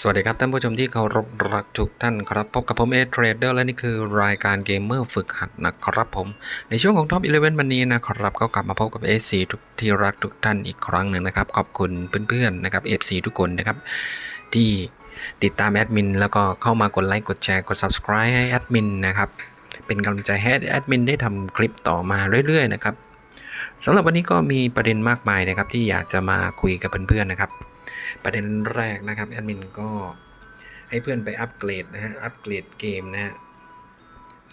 สวัสดีครับท่านผู้ชมที่เคารพรักทุกท่านครับ พบกับผมเอเทรดเดอร์และนี่คือรายการเกมเมอร์ฝึกหัดนะครับผม ในช่วงของ Top 11 วันนี้นะครับ ก็กลับมาพบกับ FC ทุกที่รักทุกท่านอีกครั้งหนึ่งนะครับ ขอบคุณเพื่อนๆนะครับ FC ทุกคนนะครับ ที่ติดตามแอดมินแล้วก็เข้ามากดไลค์กดแชร์กด subscribe ให้แอดมินนะครับเป็นกำลังใจให้แอดมินได้ทำคลิปต่อมาเรื่อยๆนะครับสำหรับวันนี้ก็มีประเด็นมากมายนะครับที่อยากจะมาคุยกับเพื่อนๆนะครับ ประเด็นแรกนะครับแอดมินก็ให้เพื่อนไปอัปเกรดนะฮะอัปเกรดเกมนะฮะ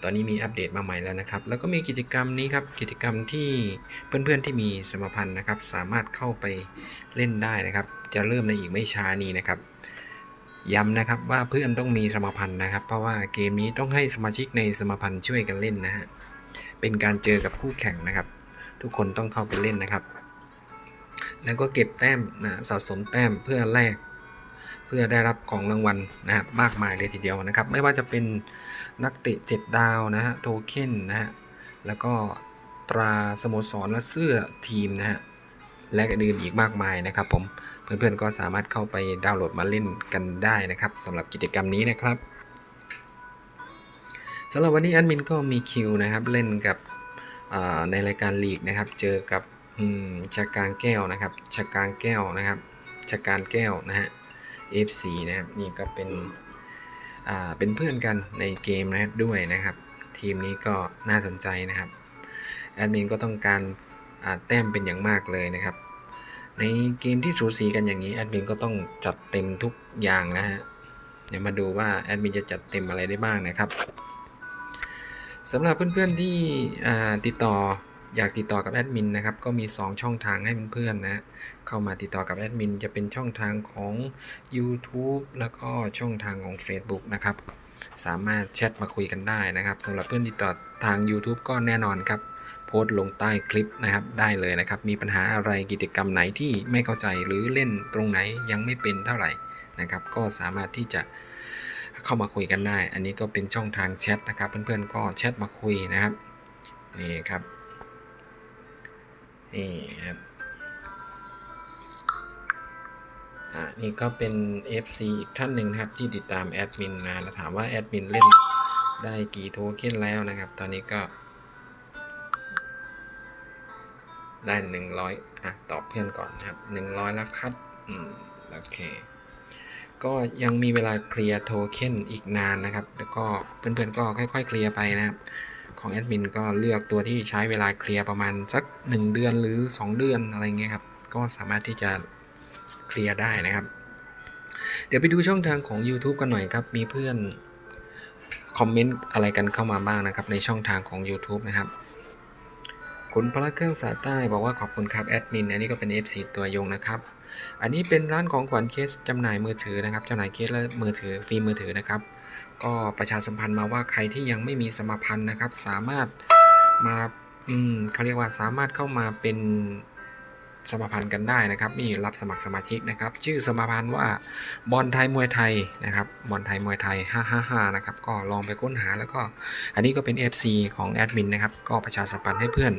ตอนนี้มีอัปเดตมาใหม่แล้วนะครับ แล้วก็มีกิจกรรมนี้ครับกิจกรรมที่เพื่อนๆที่มีสมพันธ์นะครับ สามารถเข้าไปเล่นได้นะครับ จะเริ่มในอีกไม่ช้านี้นะครับย้ำนะครับว่าเพื่อนต้องมีสมพันธ์นะครับ เพราะว่าเกมนี้ต้องให้สมาชิกในสมพันธ์ช่วยกันเล่นนะฮะเป็นการเจอกับคู่แข่งนะครับ ทุกคนต้องเข้าไปเล่นนะครับ แล้วก็เก็บแต้มนะสะสมแต้มเพื่อแลกเพื่อได้รับของรางวัลนะครับมากมายเลยทีเดียวนะครับ ไม่ว่าจะเป็นนักเตะ7ดาวนะฮะโทเค็นนะฮะแล้วก็ตราสโมสรและเสื้อทีมนะฮะและอื่นอีกมากมายนะครับ ผมเพื่อนๆก็สามารถเข้าไปดาวน์โหลดมาเล่นกันได้นะครับสำหรับกิจกรรมนี้นะครับสำหรับวันนี้แอดมินก็มีคิวนะครับเล่นกับในรายการลีกนะครับ เจอกับ อืมชากางแก้วนะครับชากางแก้วนะครับชาการแก้วนะฮะ FC นะครับนี่ก็เป็นอ่าเป็นเพื่อนกันในเกมนะด้วยนะครับ ทีมนี้ก็น่าสนใจนะครับแอดมินก็ต้องการอ่าแต้มเป็นอย่างมากเลยนะครับ ในเกมที่สูสีกันอย่างนี้แอดมินก็ต้องจัดเต็มทุกอย่างนะฮะเดี๋ยวมาดูว่าแอดมินจะจัดเต็มอะไรได้บ้างนะครับสำหรับเพื่อนๆที่ติดต่อ อยากติดต่อกับแอดมินนะครับก็มี 2 ช่องทางให้เพื่อนๆนะ เข้ามาติดต่อกับแอดมินจะเป็นช่องทางของ YouTube แล้วก็ช่องทางของ Facebook นะครับ สามารถแชทมาคุยกันได้นะครับสำหรับเพื่อนติดต่อทาง YouTube ก็แน่นอนครับ โพสต์ลงใต้คลิปนะครับได้เลยนะครับ มีปัญหาอะไรกิจกรรมไหนที่ไม่เข้าใจหรือเล่นตรงไหนยังไม่เป็นเท่าไหร่นะครับ ก็สามารถที่จะเข้ามาคุยกันได้ อันนี้ก็เป็นช่องทางแชทนะครับ เพื่อนๆก็แชทมาคุยนะครับนี่ครับ นี่ครับอ่านี่ก็เป็น FC อีกท่านหนึ่งนะครับ ที่ติดตามแอดมินมาแล้วถามว่าแอดมินเล่นได้กี่โทเค็นแล้วนะครับ ตอนนี้ก็ได้หนึ่งร้อยอะตอบเพื่อนก่อนครับหนึ่งร้อยแล้วครับ อืม โอเค ก็ยังมีเวลาเคลียร์โทเค็นอีกนานนะครับ แล้วก็เพื่อนๆก็ค่อยๆเคลียร์ไปนะครับ ของแอดมินก็เลือกตัวที่ใช้เวลาเคลียร์ประมาณสัก 1 เดือนหรือ 2 เดือนอะไรเงี้ยครับ ก็สามารถที่จะเคลียร์ได้นะครับ เดี๋ยวไปดูช่องทางของ YouTube กันหน่อยครับ มีเพื่อนคอมเมนต์อะไรกันเข้ามาบ้างนะครับ ในช่องทางของ YouTube นะครับคุณพระเครื่องสายใต้บอกว่าขอบคุณครับแอดมินอันนี้ก็เป็น FC ตัวยงนะครับอันนี้เป็นร้านของขวัญเคสจำหน่ายมือถือนะครับจำหน่ายเคสและมือถือฟรีมือถือนะครับ ก็ประชาสัมพันธ์มาว่าใครที่ยังไม่มีสมาพันธ์นะครับ สามารถมาอืมเขาเรียกว่าสามารถเข้ามาเป็นสมาพันธ์กันได้นะครับ นี่รับสมัครสมาชิกนะครับ ชื่อสมาพันธ์ว่าบอลไทยมวยไทยนะครับบอลไทยมวยไทย 555 นะครับ ก็ลองไปค้นหาแล้วก็ อันนี้ก็เป็น FC ของแอดมินนะครับ ก็ประชาสัมพันธ์ให้เพื่อน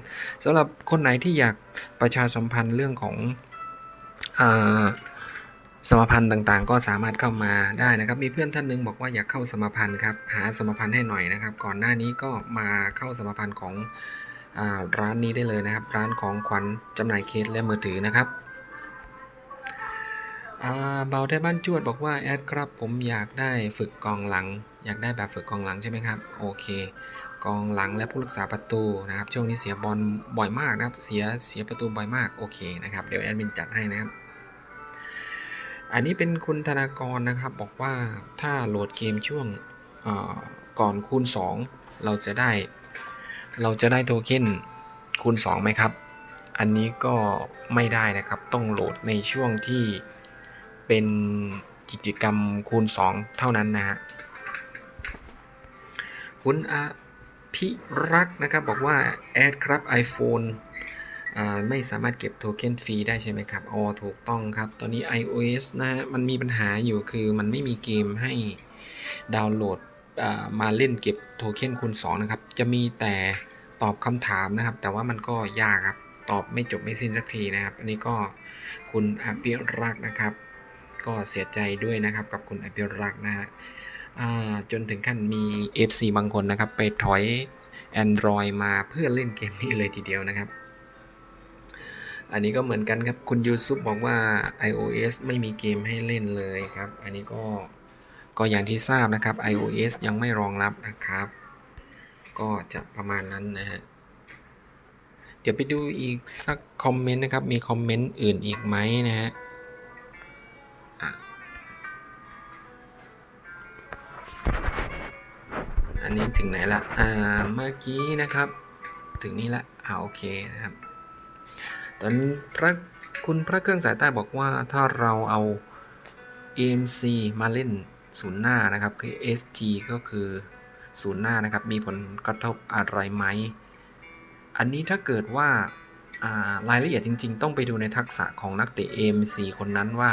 สำหรับคนไหนที่อยากประชาสัมพันธ์เรื่องของอ่า สมพันธ์ต่างๆ ก็สามารถเข้ามาได้นะครับ มีเพื่อนท่านหนึงบอกว่าอยากเข้าสมพันธ์ครับ หาสมพันธ์ให้หน่อยนะครับ ก่อนหน้านี้ก็มาเข้าสมพันธ์ของอร้านนี้ได้เลยนะครับ ร้านของขวัญจำหน่ายเคสและมือถือนะครับเบาไทยบ้านจวดบอกว่าแอดครับผมอยากได้ฝึกกองหลัง อยากได้แบบฝึกกองหลังใช่ไหมครับโอเค กองหลังและผู้รักษาประตูนะครับช่วงนี้เสียบอลบ่อยมากนะครับเสียเสียประตูบ่อยมากโอเคนะครับเดี๋ยวแอดมินจัดให้นะครับ อันนี้เป็นคุณธนากรนะครับบอกว่าถ้าโหลดเกมช่วงก่อนคูณ 2 เราจะได้ เราจะได้โทเค็นคูณ2ไหมครับ อันนี้ก็ไม่ได้นะครับต้องโหลดในช่วงที่เป็นกิจกรรมคูณ 2 เท่านั้นนะฮะคุณอภิรักษ์นะครับบอกว่า แอดครับ iPhone ไม่สามารถเก็บโทเค็นฟรีได้ใช่ไหมครับอ๋อถูกต้องครับ ตอนนี้ iOS นะมันมีปัญหาอยู่คือมันไม่มีเกมให้ดาวน์โหลดมาเล่นเก็บโทเค็นคูณ2นะครับ จะมีแต่ตอบคำถามนะครับ แต่ว่ามันก็ยากครับ ตอบไม่จบไม่สิ้นสักทีนะครับ อันนี้ก็คุณอภิรักษ์นะครับ ก็เสียใจด้วยนะครับกับคุณอภิรักษ์นะฮะจนถึงขั้นมี FC บางคนนะครับ ไปถอย Android มาเพื่อเล่นเกมนี้เลยทีเดียวนะครับ อันนี้ก็เหมือนกันครับ คุณยูซุปบอกว่า iOS ไม่มีเกมให้เล่นเลยครับ อันนี้ก็ก็อย่างที่ทราบนะครับ iOS ยังไม่รองรับนะครับ ก็จะประมาณนั้นนะฮะ เดี๋ยวไปดูอีกสักคอมเมนต์นะครับ มีคอมเมนต์อื่นอีกไหมนะฮะอะอันนี้ถึงไหนละอ่า เมื่อกี้นะครับ ถึงนี้ละอ่าโอเคนะครับ ตอนพระคุณพระเครื่องสายใต้บอกว่าถ้าเราเอา AMC มาเล่นศูนย์หน้านะครับคือ SG ก็คือศูนย์หน้านะครับ มีผลกระทบอะไรไหม อันนี้ถ้าเกิดว่าอ่ารายละเอียดจริง ๆ ต้องไปดูในทักษะของนักเตะ AMC คนนั้นว่า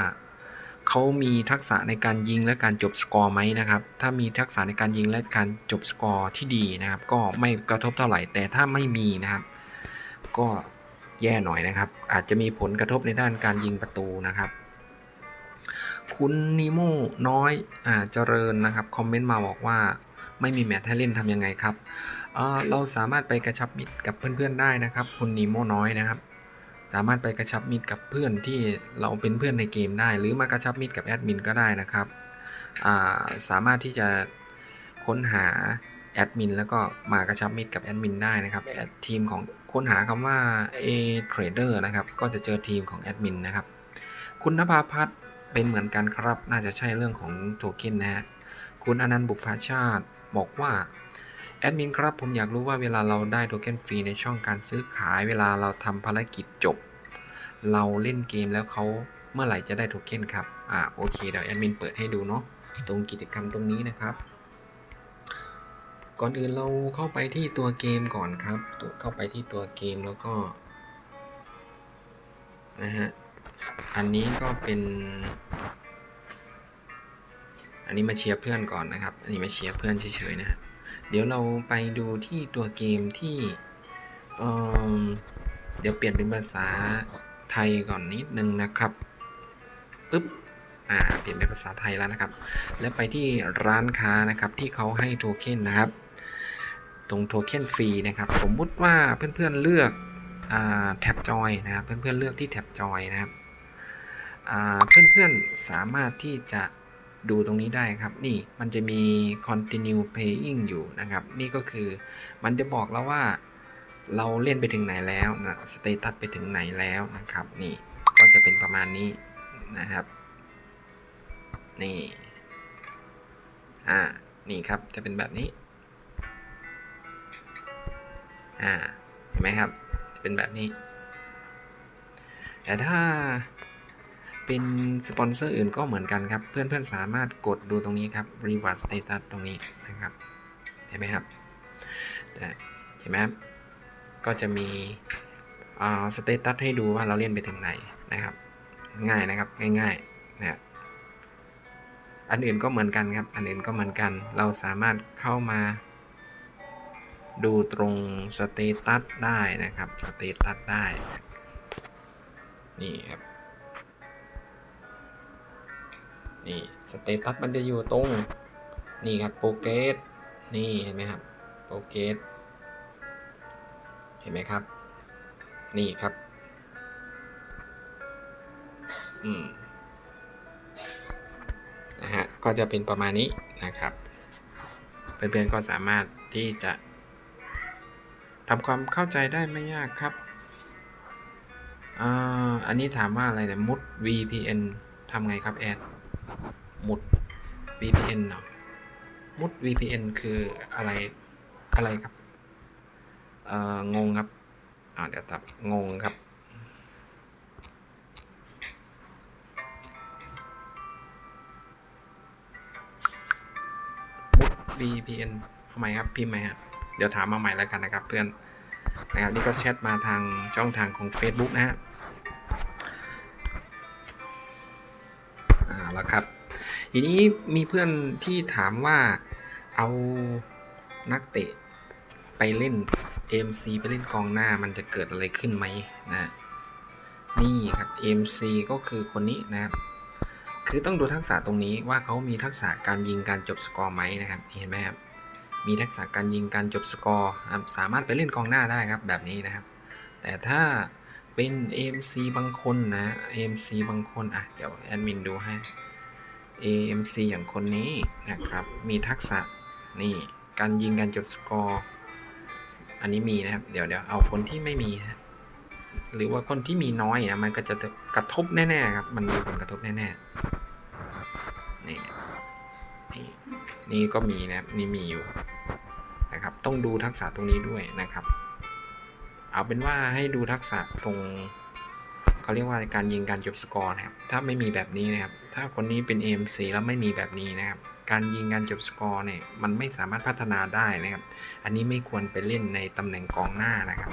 เขามีทักษะในการยิงและการจบสกอร์ไหมนะครับ ถ้ามีทักษะในการยิงและการจบสกอร์ที่ดีนะครับ ก็ไม่กระทบเท่าไหร่ แต่ถ้าไม่มีนะครับ ก็ แย่หน่อยนะครับ อาจจะมีผลกระทบในด้านการยิงประตูนะครับ คุณนิโมน้อยอ่าเจริญนะครับคอมเมนต์มาบอกว่าไม่มีแมตช์ให้เล่นทำยังไงครับเอ่อเราสามารถไปกระชับมิตรกับเพื่อนๆได้นะครับ คุณนิโมน้อยนะครับ สามารถไปกระชับมิตรกับเพื่อนที่เราเป็นเพื่อนในเกมได้ หรือมากระชับมิตรกับแอดมินก็ได้นะครับอ่าสามารถที่จะค้นหาแอดมินแล้วก็มากระชับมิตรกับแอดมินได้นะครับแอดทีมของ ค้นหาคำว่า A Trader นะครับ ก็จะเจอทีมของแอดมินนะครับ คุณนภาพัฒน์เป็นเหมือนกันครับ น่าจะใช่เรื่องของโทเค็นนะฮะ คุณอนันต์บุพชาติบอกว่าแอดมินครับ ผมอยากรู้ว่าเวลาเราได้โทเค็นฟรีในช่องการซื้อขาย เวลาเราทำภารกิจจบ เราเล่นเกมแล้วเขาเมื่อไหร่จะได้โทเค็นครับ อ่าโอเคเดี๋ยวแอดมินเปิดให้ดูเนาะ ตรงกิจกรรมตรงนี้นะครับ ก่อนอื่นเราเข้าไปที่ตัวเกมก่อนครับ เข้าไปที่ตัวเกมแล้วก็นะฮะ อันนี้ก็เป็น อันนี้มาเชียร์เพื่อนก่อนนะครับ อันนี้มาเชียร์เพื่อนเฉยๆนะฮะเดี๋ยวเราไปดูที่ตัวเกมที่เออเดี๋ยวเปลี่ยนเป็นภาษาไทยก่อนนิดนึงนะครับปึ๊บอ่าเปลี่ยนเป็นภาษาไทยแล้วนะครับ แล้วไปที่ร้านค้านะครับที่เขาให้โทเค็นนะครับ ตรงโทเค็นฟรีนะครับ สมมุติว่าเพื่อนๆเลือกอแท็บจอยนะครับเพื่อนๆเลือกที่แท็บจอยนะครับเพื่อนๆสามารถที่จะดูตรงนี้ได้ครับ นี่มันจะมี continue playing อยู่นะครับ นี่ก็คือมันจะบอกแล้วว่าเราเล่นไปถึงไหนแล้วนะสเตตัสไปถึงไหนแล้วนะครับ นี่ก็จะเป็นประมาณนี้นะครับ นี่ อ่า นี่ครับจะเป็นแบบนี้ อ่าเห็นไหมครับ เป็นแบบนี้ แต่ถ้าเป็นสปอนเซอร์อื่นก็เหมือนกันครับ เพื่อนๆสามารถกดดูตรงนี้ครับ reward status ตรงนี้นะครับ เห็นไหมครับแต่เห็นไหมครับ ก็จะมีอ่าสเตตัสให้ดูว่าเราเล่นไปถึงไหนนะครับ ง่ายนะครับง่ายๆนะอันอื่นก็เหมือนกันครับ อันอื่นก็เหมือนกัน เราสามารถเข้ามา ดูตรงสเตตัสได้นะครับสเตตัสได้ นี่ครับ นี่สเตตัสมันจะอยู่ตรง นี่ครับโปรเกสนี่เห็นไหมครับโปรเกสเห็นไหมครับ นี่ครับ อืมนะฮะก็จะเป็นประมาณนี้นะครับ เพื่อนๆก็สามารถที่จะ ทำความเข้าใจได้ไม่ยากครับอันนี้ถามว่าอะไรเนี่ยมุด VPN ทำไงครับแอดมุด VPN เนาะมุด VPN คืออะไรอะไรครับเอ่องงครับอ่าเดี๋ยวตับงงครับ มุด VPN ทำไมครับพิมพ์ไหมครับ เดี๋ยวถามมาใหม่แล้วกันนะครับเพื่อนนะครับนี่ก็แชทมาทางช่องทางของ Facebook นะฮะอ่าแล้วครับ ทีนี้มีเพื่อนที่ถามว่าเอานักเตะไปเล่น AMC ไปเล่นกองหน้ามันจะเกิดอะไรขึ้นไหมนะนี่ครับ AMC ก็คือคนนี้นะครับ คือต้องดูทักษะตรงนี้ว่าเขามีทักษะการยิงการจบสกอร์ไหมนะครับเห็นไหมครับ มีทักษะการยิงการจบสกอร์สามารถไปเล่นกองหน้าได้ครับแบบนี้นะครับ แต่ถ้าเป็น AMC บางคนนะ AMC บางคนอะเดี๋ยวแอดมินดูให้ AMC อย่างคนนี้นะครับ มีทักษะนี่การยิงการจบสกอร์อันนี้มีนะครับ เดี๋ยวเดี๋ยวเอาคนที่ไม่มีฮะหรือว่าคนที่มีน้อยอะมันก็จะกระทบแน่ๆครับ มันมีผลกระทบแน่ๆนี่นี่นี่ก็มีนะครับนี่มีอยู่ นะครับ ต้องดูทักษะตรงนี้ด้วยนะครับ เอาเป็นว่าให้ดูทักษะตรงเขาเรียกว่าการยิงการจบสกอร์นะครับ ถ้าไม่มีแบบนี้นะครับ ถ้าคนนี้เป็น AMC แล้วไม่มีแบบนี้นะครับ การยิงการจบสกอร์เนี่ยมันไม่สามารถพัฒนาได้นะครับ อันนี้ไม่ควรไปเล่นในตำแหน่งกองหน้านะครับ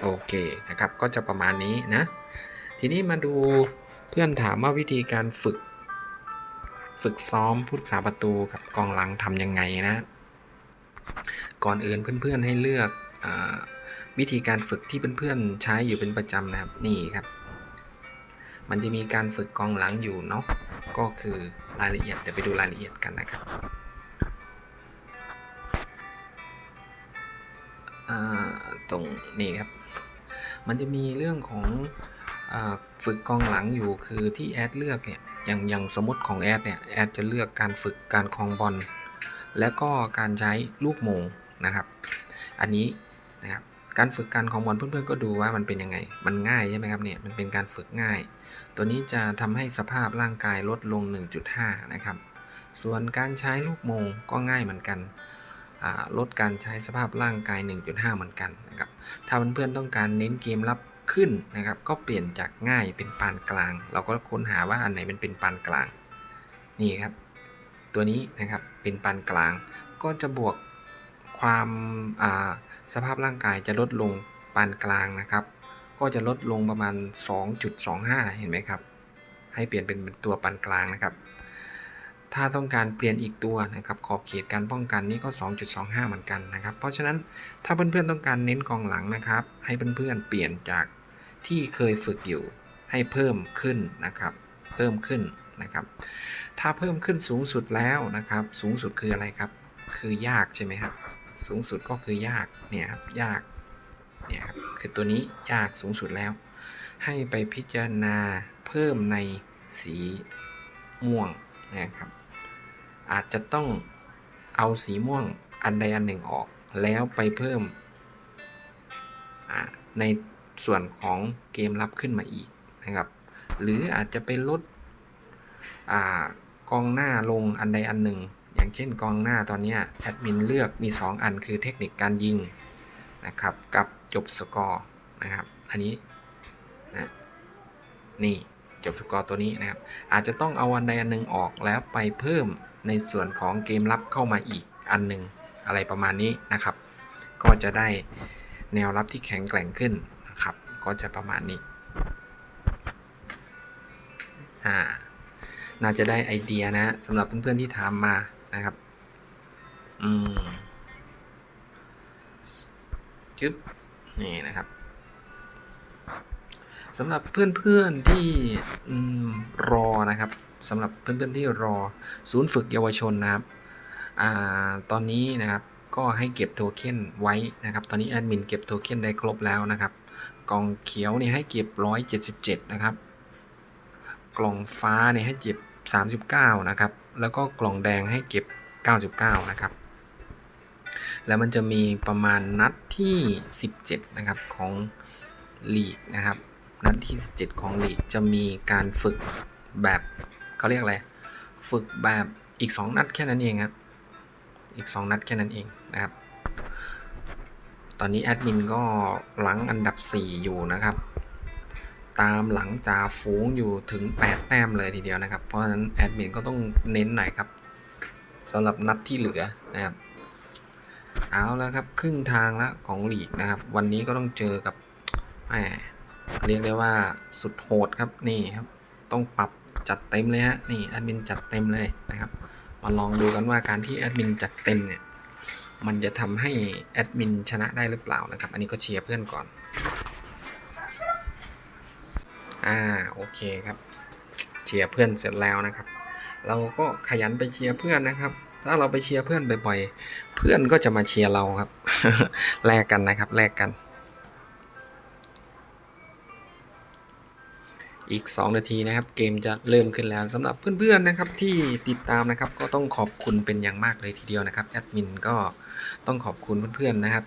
โอเคนะครับ ก็จะประมาณนี้นะ ทีนี้มาดูเพื่อนถามว่าวิธีการฝึก ฝึกซ้อมผู้รักษาประตูกับกองหลังทำยังไงนะ ก่อนอื่นเพื่อนๆให้เลือกอวิธีการฝึกที่เพื่อนๆใช้อยู่เป็นประจำนะครับนี่ครับ มันจะมีการฝึกกองหลังอยู่เนาะก็คือรายละเอียดเดี๋ยวไปดูรายละเอียดกันนะครับตรงนี้ครับ มันจะมีเรื่องของอฝึกกองหลังอยู่คือที่แอดเลือกเนี่ยอย่างอย่างสมมติของแอดเนี่ยแอดจะเลือกการฝึกการคลองบอล แล้วก็การใช้ลูกโมงนะครับ อันนี้นะครับการฝึกการของบอลเพื่อนๆก็ดูว่ามันเป็นยังไง มันง่ายใช่ไหมครับเนี่ย มันเป็นการฝึกง่าย ตัวนี้จะทำให้สภาพร่างกายลดลง 1.5 นะครับ ส่วนการใช้ลูกโมงก็ง่ายเหมือนกัน ลดการใช้สภาพร่างกาย 1.5 เหมือนกันนะครับ ถ้าเพื่อนๆต้องการเน้นเกมรับขึ้นนะครับ ก็เปลี่ยนจากง่ายเป็นปานกลาง เราก็ค้นหาว่าอันไหนมันเป็นปานกลาง นี่ครับ ตัวนี้นะครับเป็นปานกลาง ก็จะบวกความสภาพร่างกายจะลดลงปานกลางนะครับ ก็จะลดลงประมาณ 2.25 เห็นไหมครับ ให้เปลี่ยนเป็นตัวปานกลางนะครับ ถ้าต้องการเปลี่ยนอีกตัวนะครับขอบเขตการป้องกันนี่ก็ 2.25 เหมือนกันนะครับ เพราะฉะนั้นถ้าเพื่อนๆต้องการเน้นกองหลังนะครับ ให้เพื่อนๆเปลี่ยนจากที่เคยฝึกอยู่ให้เพิ่มขึ้นนะครับ เพิ่มขึ้นนะครับ ถ้าเพิ่มขึ้นสูงสุดแล้วนะครับ สูงสุดคืออะไรครับ คือยากใช่ไหมครับ สูงสุดก็คือยากเนี่ยครับยากเนี่ยครับคือตัวนี้ยากสูงสุดแล้ว ให้ไปพิจารณาเพิ่มในสีม่วงนะครับ อาจจะต้องเอาสีม่วงอันใดอันหนึ่งออก แล้วไปเพิ่มในส่วนของเกมรับขึ้นมาอีกนะครับ หรืออาจจะไปลดอ่า กองหน้าลงอันใดอันหนึ่ง อย่างเช่นกองหน้าตอนนี้แอดมินเลือกมี 2 อันคือเทคนิคการยิงนะครับกับจบสกอร์นะครับอันนี้นะนี่จบสกอร์ตัวนี้นะครับอาจจะต้องเอาอันใดอันหนึ่งออกแล้วไปเพิ่มในส่วนของเกมรับเข้ามาอีกอันหนึ่งอะไรประมาณนี้นะครับ ก็จะได้แนวรับที่แข็งแกร่งขึ้นนะครับ ก็จะประมาณนี้อ่า น่าจะได้ไอเดียนะสำหรับเพื่อนๆที่ถามมานะครับอืมจึ๊บนี่นะครับสำหรับเพื่อนๆที่รอนะครับสำหรับเพื่อนๆที่รอศูนย์ฝึกเยาวชนนะครับอตอนนี้นะครับก็ให้เก็บโทเค็นไว้นะครับ ตอนนี้แอดมินเก็บโทเค็นได้ครบแล้วนะครับ กองเขียวนี่ให้เก็บ 177 นะครับ กล่องฟ้าเนี่ยให้เก็บ 39 นะครับ แล้วก็กล่องแดงให้เก็บ 99 นะครับ แล้วมันจะมีประมาณนัดที่ 17 นะครับของลีกนะครับ นัดที่ 17 ของลีกจะมีการฝึกแบบเขาเรียกอะไร ฝึกแบบอีก 2 นัดแค่นั้นเองครับ อีก 2 นัดแค่นั้นเองนะครับ ตอนนี้แอดมินก็หลังอันดับ 4 อยู่นะครับ ตามหลังจ่าฝูงอยู่ถึง 8 แต้มเลยทีเดียวนะครับ เพราะฉะนั้นแอดมินก็ต้องเน้นหน่อยครับสำหรับนัดที่เหลือนะครับเอาแล้วครับครึ่งทางละของลีกนะครับ วันนี้ก็ต้องเจอกับแหมเรียกได้ว่าสุดโหดครับนี่ครับ ต้องปรับจัดเต็มเลยฮะนี่แอดมินจัดเต็มเลยนะครับ มาลองดูกันว่าการที่แอดมินจัดเต็มเนี่ยมันจะทำให้แอดมินชนะได้หรือเปล่านะครับ อันนี้ก็เชียร์เพื่อนก่อน อ่าโอเคครับเชียร์เพื่อนเสร็จแล้วนะครับ เราก็ขยันไปเชียร์เพื่อนนะครับ ถ้าเราไปเชียร์เพื่อนบ่อยๆเพื่อนก็จะมาเชียร์เราครับแลกกันนะครับแลกกัน อีก 2 นาทีนะครับ เกมจะเริ่มขึ้นแล้วสำหรับเพื่อนๆนะครับที่ติดตามนะครับ ก็ต้องขอบคุณเป็นอย่างมากเลยทีเดียวนะครับแอดมินก็ต้องขอบคุณเพื่อนๆนะครับ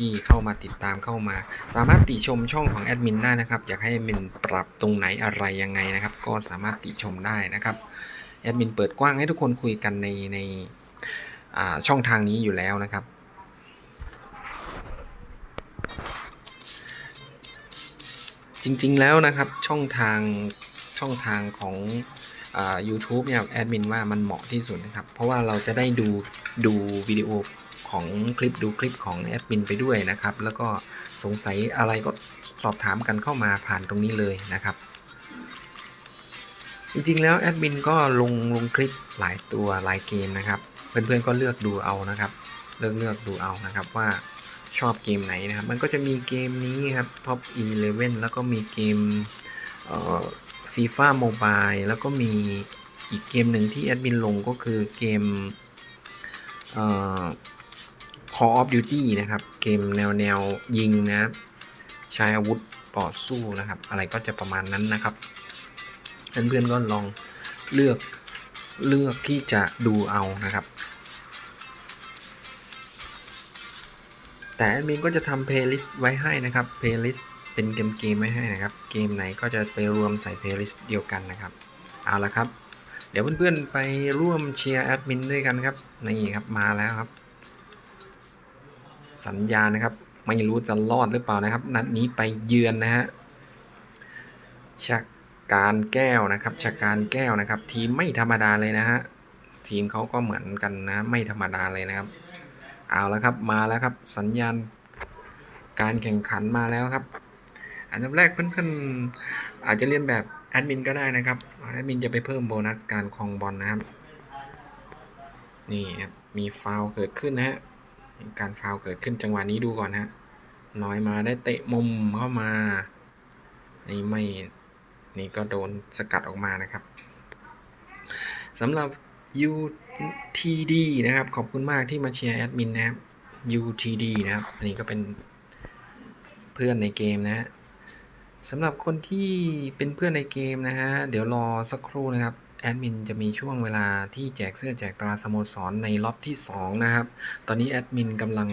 ที่เข้ามาติดตามเข้ามา สามารถติชมช่องของแอดมินได้นะครับ อยากให้แอดมินปรับตรงไหนอะไรยังไงนะครับ ก็สามารถติชมได้นะครับแอดมินเปิดกว้างให้ทุกคนคุยกันในในช่องทางนี้อยู่แล้วนะครับจริงๆแล้วนะครับช่องทางช่องทางของอ่า YouTube เนี่ยแอดมินว่ามันเหมาะที่สุดนะครับ เพราะว่าเราจะได้ดูดูวิดีโอ ของคลิปดูคลิปของแอดมินไปด้วยนะครับ แล้วก็สงสัยอะไรก็สอบถามกันเข้ามาผ่านตรงนี้เลยนะครับ จริงๆแล้วแอดมินก็ลงลงคลิปหลายตัวหลายเกมนะครับ เพื่อนๆก็เลือกดูเอานะครับ เลือกเลือกดูเอานะครับว่าชอบเกมไหนนะครับ มันก็จะมีเกมนี้ครับ Top 11 แล้วก็มีเกมเอ่อฟีฟ่าโมบายแล้วก็มีอีกเกมหนึ่งที่แอดมินลงก็คือเกมเอ่อ Call of Duty นะครับ เกมแนวแนวยิงนะใช้อาวุธต่อสู้นะครับ อะไรก็จะประมาณนั้นนะครับเพื่อนๆก็ลองเลือกเลือกที่จะดูเอานะครับ แต่แอดมินก็จะทำเพลย์ลิสต์ไว้ให้นะครับเพลย์ลิสต์เป็นเกมเกมๆไว้ให้นะครับ เกมไหนก็จะไปรวมใส่เพลย์ลิสต์เดียวกันนะครับ เอาละครับ เดี๋ยวเพื่อนๆไปร่วมเชียร์แอดมินด้วยกันครับ นี่ครับมาแล้วครับ สัญญาณนะครับ ไม่รู้จะรอดหรือเปล่านะครับ นัดนี้ไปเยือนนะฮะชักการแก้วนะครับชักการแก้วนะครับ ทีมไม่ธรรมดาเลยนะฮะทีมเขาก็เหมือนกันนะไม่ธรรมดาเลยนะครับ เอาแล้วครับมาแล้วครับ สัญญาณการแข่งขันมาแล้วครับ อันดับแรกเพื่อนๆอาจจะเรียนแบบแอดมินก็ได้นะครับแอดมินจะไปเพิ่มโบนัสการคองบอลนะครับ นี่ครับมีฟาวเกิดขึ้นนะฮะ การฟาวเกิดขึ้นจังหวะนี้ดูก่อนฮะน้อยมาได้เตะมุมเข้ามา นี่ไม่ นี่ก็โดนสกัดออกมานะครับสำหรับ UTD นะครับ ขอบคุณมากที่มาเชียร์แอดมินนะครับ UTD นะครับ อันนี้ก็เป็นเพื่อนในเกมนะฮะสำหรับคนที่เป็นเพื่อนในเกมนะฮะ เดี๋ยวรอสักครู่นะครับ แอดมินจะมีช่วงเวลาที่แจกเสื้อแจกตราสโมสรในล็อตที่ 2 นะครับ ตอนนี้แอดมินกำลัง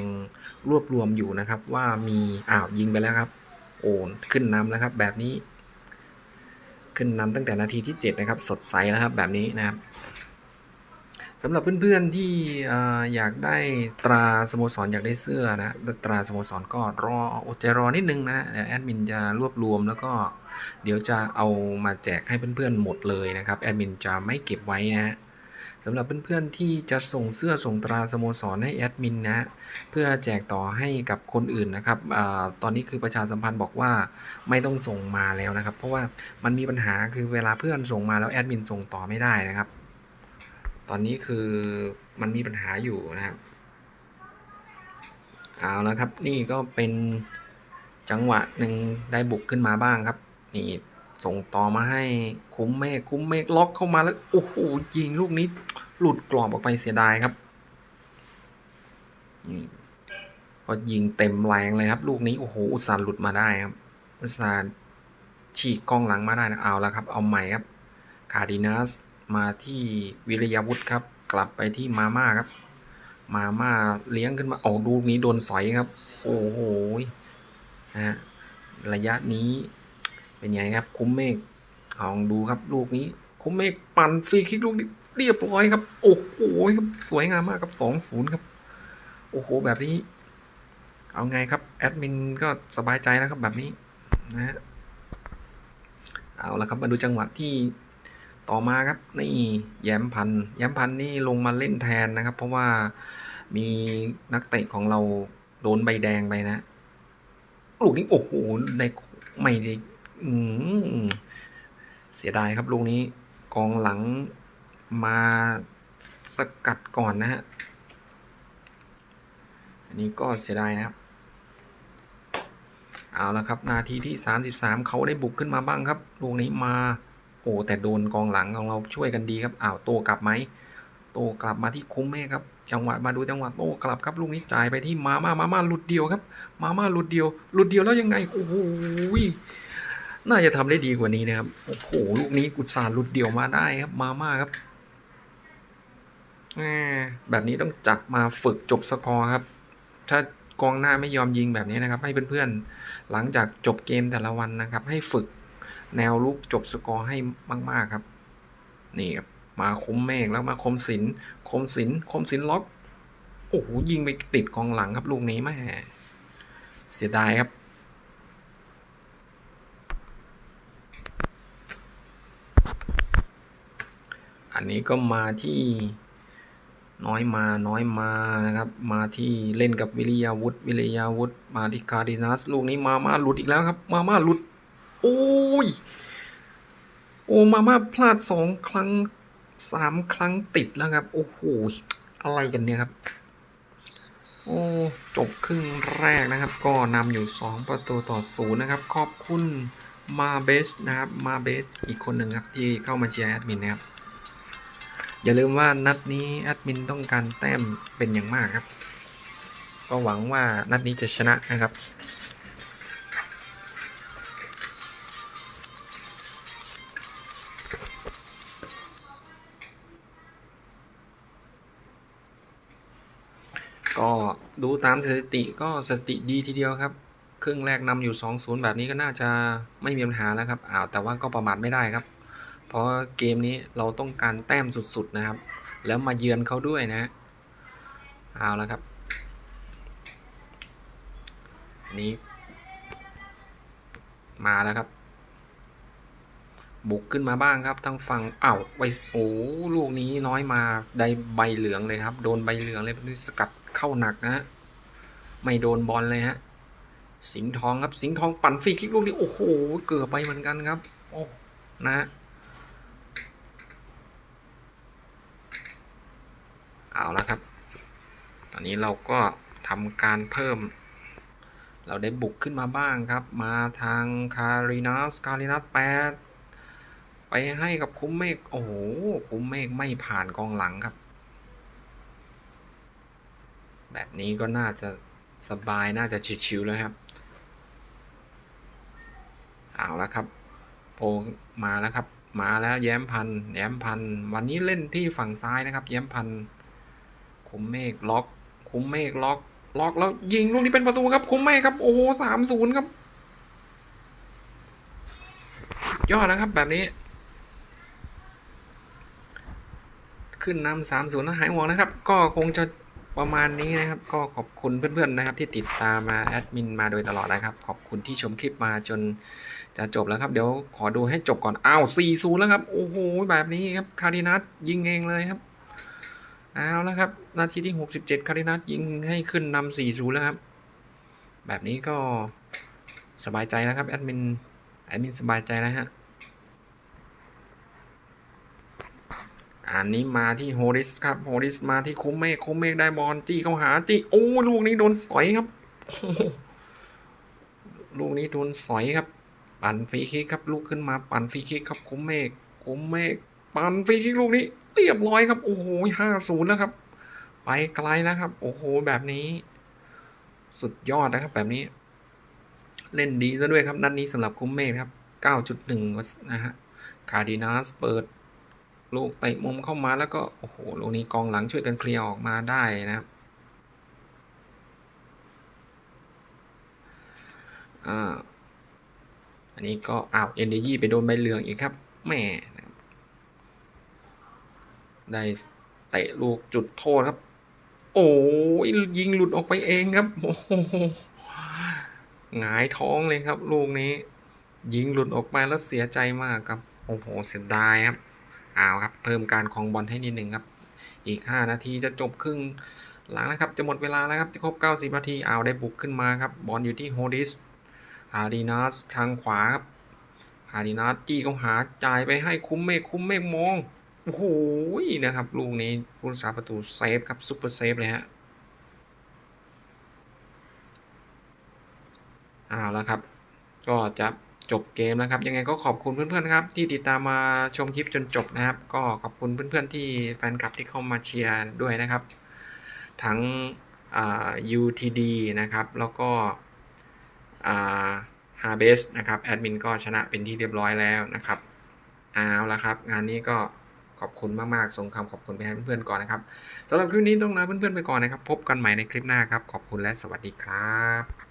รวบรวมอยู่นะครับ ว่ามีอ้าวยิงไปแล้วครับ โอนขึ้นนำแล้วครับ แบบนี้ ขึ้นนำตั้งแต่นาทีที่ 7 นะครับ สดใสแล้วครับ แบบนี้นะครับ สำหรับเพื่อนๆที่อยากได้ตราสโมสรอยากได้เสื้อนะตราสโมสรก็รออดใจรอนิดนึงนะเดี๋ยวแอดมินจะรวบรวมแล้วก็เดี๋ยวจะเอามาแจกให้เพื่อนๆหมดเลยนะครับแอดมินจะไม่เก็บไว้นะสำหรับเพื่อนๆที่จะส่งเสื้อส่งตราสโมสรให้แอดมินนะเพื่อแจกต่อให้กับคนอื่นนะครับอตอนนี้คือประชาสัมพันธ์บอกว่าไม่ต้องส่งมาแล้วนะครับ เพราะว่ามันมีปัญหาคือเวลาเพื่อนส่งมาแล้วแอดมินส่งต่อไม่ได้นะครับ ตอนนี้คือมันมีปัญหาอยู่นะครับ เอาแล้วครับนี่ก็เป็นจังหวะหนึ่งได้บุกขึ้นมาบ้างครับ นี่ส่งต่อมาให้คุ้มเมฆคุ้มเมฆล็อกเข้ามาแล้วโอ้โหยิงลูกนี้หลุดกรอบออกไปเสียดายครับนี่ก็ยิงเต็มแรงเลยครับ ลูกนี้โอ้โหอุตส่าห์หลุดมาได้ครับ อุตส่าห์ฉีกกล้องหลังมาได้นะเอาแล้วครับ เอาใหม่ครับคาร์ดินัส มาที่วิริยาวุธครับ กลับไปที่มาม่าครับ มาม่าเลี้ยงขึ้นมาเอาลูนี้โดนสอยครับ โอ้โหนะฮะระยะนี้เป็นไงครับ คุ้มเมฆลองดูครับลูกนี้ คุ้มเมฆปั่นฟรีคิกลูกนี้เรียบร้อยครับ โอ้โหครับสวยงามมากครับสองศูนย์ครับ โอ้โหแบบนี้ เอาไงครับแอดมินก็สบายใจแล้วครับแบบนี้นะฮะเอาละครับมาดูจังหวะที่ ต่อมาครับนี่แย้มพันแย้มพันนี่ลงมาเล่นแทนนะครับ เพราะว่ามีนักเตะของเราโดนใบแดงไปนะลูกนี้โอ้โหในไม่ได้เสียดายครับลูกนี้กองหลังมาสกัดก่อนนะฮะอันนี้ก็เสียดายนะครับ เอาละครับ นาทีที่ 33 เขาได้บุกขึ้นมาบ้างครับ ลูกนี้มา อ้แต่โดนกองหลังของเราช่วยกันดีครับอ้าวโตกลับไหมโตกลับมาที่คุ้มเมฆครับ จังหวะมาดูจังหวะโตกลับครับลูกนี้จ่ายไปที่มาม่ามาม่าหลุดเดียวครับ มาม่าหลุดเดียวหลุดเดียวแล้วยังไงโอ้โหน่าจะทำได้ดีกว่านี้นะครับโอ้โหลูกนี้กุศลหลุดเดียวมาได้ครับมาม่าครับแหมแบบนี้ต้องจับมาฝึกจบสกอร์ครับ ถ้ากองหน้าไม่ยอมยิงแบบนี้นะครับ ให้เพื่อนๆหลังจากจบเกมแต่ละวันนะครับ ให้ฝึก แนวลุกจบสกอร์ให้มาก ๆ ครับ นี่ครับ มาคมเมฆแล้วมาคมศิลคมศิลคมศิลล็อก โอ้โห ยิงไปติดกองหลังครับลูกนี้แม่เสียดายครับ อันนี้ก็มาที่น้อยมา น้อยมา นะครับ มาที่เล่นกับวิริยาวุธวิริยาวุธมาที่คาร์ดินัส ลูกนี้มา มาหลุดอีกแล้วครับ มา มาหลุด โอ้ ย โอ้มาม่าพลาดสองครั้งสามครั้งติดแล้วครับ โอ้โห อะไรกันเนี่ยครับ โอ้ จบครึ่งแรกนะครับ ก็นำอยู่ 2 ประตูต่อศูนย์นะครับ ขอบคุณมาเบสนะครับ มาเบสอีกคนหนึ่งครับ ที่เข้ามาเชียร์แอดมินนะครับ อย่าลืมว่านัดนี้แอดมินต้องการแต้มเป็นอย่างมากครับ ก็หวังว่านัดนี้จะชนะนะครับ ก็ดูตามสถิติก็สถิติดีทีเดียวครับ ครึ่งแรกนำอยู่ 2-0 แบบนี้ก็น่าจะไม่มีปัญหาแล้วครับอ้าวแต่ว่าก็ประมาทไม่ได้ครับ เพราะเกมนี้เราต้องการแต้มสุดๆนะครับ แล้วมาเยือนเขาด้วยนะเอาแล้วครับนี้ มาแล้วครับ บุกขึ้นมาบ้างครับทางฝั่งอ้าวไวโอ้ลูกนี้น้อยมาได้ใบเหลืองเลยครับ โดนใบเหลืองเลยเป็นสกัด เข้าหนักนะฮะไม่โดนบอลเลยฮะสิงห์ทองครับสิงห์ทองปั่นฟรีคิกลูกนี้โอ้โหเกือบไปเหมือนกันครับโอ้นะฮะเอาละครับ ตอนนี้เราก็ทำการเพิ่ม เราได้บุกขึ้นมาบ้างครับ มาทางคารินัสคารินัสแปดไปให้กับคุ้มเมฆโอ้โหคุ้มเมฆไม่ผ่านกองหลังครับ แบบนี้ก็น่าจะสบายน่าจะชิวๆแล้วครับ เอาแล้วครับโผล่มาแล้วครับ มาแล้วแย้มพันแย้มพันวันนี้เล่นที่ฝั่งซ้ายนะครับ แย้มพันคุ้มเมฆล็อก คุ้มเมฆล็อก ล็อกแล้วยิงลูกนี้เป็นประตูครับ คุ้มเมฆครับ โอ้โหสามศูนย์ครับ ยอดนะครับแบบนี้ ขึ้นนำสามศูนย์หายห่วงนะครับ ก็คงจะ ประมาณนี้นะครับก็ขอบคุณเพื่อนๆนะครับ ที่ติดตามมาแอดมินมาโดยตลอดนะครับ ขอบคุณที่ชมคลิปมาจนจะจบแล้วครับ เดี๋ยวขอดูให้จบก่อนอ้าวสี่ศูนย์แล้วครับ โอ้โหแบบนี้ครับคารินัสยิงเองเลยครับเอาแล้วครับ นาทีที่ 67 คารินัสยิงให้ขึ้นนำ4 0แล้วครับ แบบนี้ก็สบายใจแล้วครับแอดมินแอดมินสบายใจแล้วฮะ อันนี้มาที่โฮริสครับโฮริสมาที่คุ้มเมฆคุ้มเมฆได้บอลจี้เข้าหาจี้โอ้ลูกนี้โดนสอยครับ ลูกนี้โดนสอยครับ ปั่นฟรีคิกครับลูกขึ้นมาปั่นฟรีคิกครับคุ้มเมฆคุ้มเมฆปั่นฟรีคิกลูกนี้ เรียบร้อยครับโอ้โหห้าศูนย์แล้วครับ ไปไกลแล้วครับ โอ้โหแบบนี้ สุดยอดนะครับ แบบนี้ เล่นดีซะด้วยครับนัดนี้สำหรับคุ้มเมฆครับ9.1นะฮะคาร์ดินัสเปิด ลูกเตะมุมเข้ามาแล้วก็ โอ้โห ลูกนี้กองหลังช่วยกันเคลียร์ออกมาได้นะครับอ่าอันนี้ก็อ้าวเอ็นเดยี่ไปโดนใบเหลืองอีกครับแหม่นะได้เตะลูกจุดโทษครับ โอ้ยยิงหลุดออกไปเองครับโอ้โหหงายท้องเลยครับ ลูกนี้ ยิงหลุดออกมาแล้วเสียใจมากครับ โอ้โหเสียดายครับ เอาครับ เพิ่มการคองบอลให้นิดหนึ่งครับ อีก 5 นาทีจะจบครึ่งหลังนะครับ จะหมดเวลาแล้วครับ จะครบ 90 นาทีเอาได้บุกขึ้นมาครับ บอลอยู่ที่โฮดิสฮาร์ดินัสทางขวาครับฮาร์ดินัสจี้เข้าหาจ่ายไปให้คุ้มเมฆคุ้มเมฆมอง โอ้โหนะครับ ลูกนี้ผู้รักษาประตูเซฟครับซุปเปอร์เซฟเลยฮะเอาแล้วครับ ก็จะ จบเกมแล้วครับ ยังไงก็ขอบคุณเพื่อนๆครับ ที่ติดตามมาชมคลิปจนจบนะครับ ก็ขอบคุณเพื่อนๆที่แฟนคลับที่เข้ามาเชียร์ด้วยนะครับ ทั้งอ่า UTD นะครับ แล้วก็อ่า Harvest นะครับแอดมินก็ชนะเป็นที่เรียบร้อยแล้วนะครับเอาละครับ งานนี้ก็ขอบคุณมากๆส่งคำขอบคุณไปให้เพื่อนๆก่อนนะครับสำหรับคลิปนี้ต้องลาเพื่อนๆไปก่อนนะครับ พบกันใหม่ในคลิปหน้าครับ ขอบคุณและสวัสดีครับ